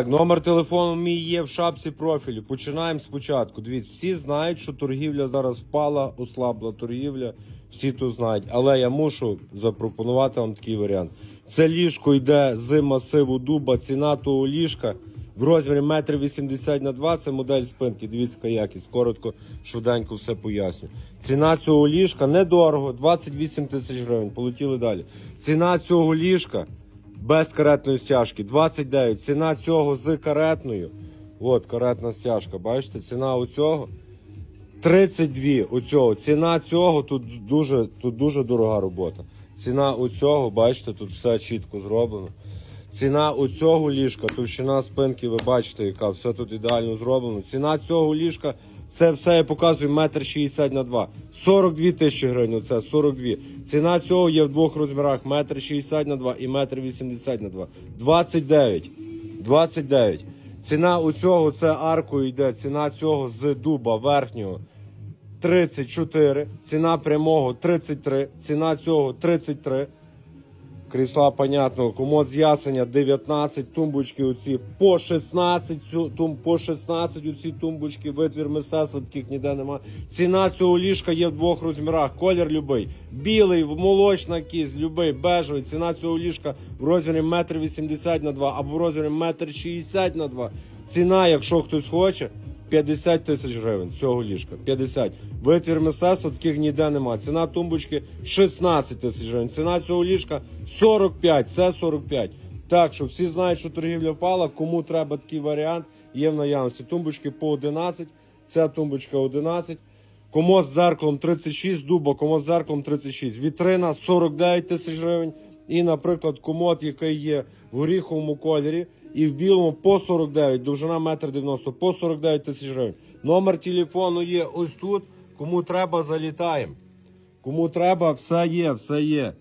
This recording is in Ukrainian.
Так, номер телефону мій є в шапці профілю. Починаємо спочатку. Дивіться, всі знають, що торгівля зараз впала, ослабла торгівля. Всі то знають. Але я мушу запропонувати вам такий варіант. Це ліжко йде з масиву дуба, ціна того ліжка в розмірі 1,80 м на 2 це модель спинки. Дивіться, якість. Коротко, швиденько все поясню. Ціна цього ліжка недорого, 28 тисяч гривень. Полетіли далі. Ціна цього ліжка без каретної стяжки 29. Ціна цього з каретною. От каретна стяжка. Бачите, ціна у цього 32 у цього. Ціна цього тут дуже, тут дуже дорога робота. Ціна у цього, бачите, тут все чітко зроблено. Ціна у цього ліжка, товщина спинки, ви бачите, яка все тут ідеально зроблено. Ціна цього ліжка, це все я показую метр шістдесят на два. 42 тисячі гривень, оце 42. Ціна цього є в двох розмірах, метр шістдесят на два і метр вісімдесят на два. 29. 29. Ціна у цього це аркою йде, ціна цього з дуба верхнього 34, ціна прямого 33, ціна цього 33. Крісла, понятно, комод з ясеня 19, тумбочки оці по 16, цю- тум, по 16 оці тумбочки, витвір мистецтва, таких ніде нема. Ціна цього ліжка є в двох розмірах, колір любий, білий, молочна кість, любий, бежевий. Ціна цього ліжка в розмірі 1,80 на 2 або в розмірі 1,60 на 2. Ціна, якщо хтось хоче, 50 тисяч гривень цього ліжка. 50. Витвір мистецтва таких ніде нема. Ціна тумбочки 16 тисяч гривень. Ціна цього ліжка 45. Це 45. Так що всі знають, що торгівля впала. Кому треба такий варіант, є в наявності. Тумбочки по 11. Ця тумбочка 11. Комод з зеркалом 36, дуба, комод з зеркалом 36. Вітрина 49 тисяч гривень. І, наприклад, комод, який є в горіховому кольорі і в білому по 49, довжина 1,90 м, по 49 тисяч гривень. Номер телефону є ось тут. Кому треба, залітаємо. Кому треба, все є, все є.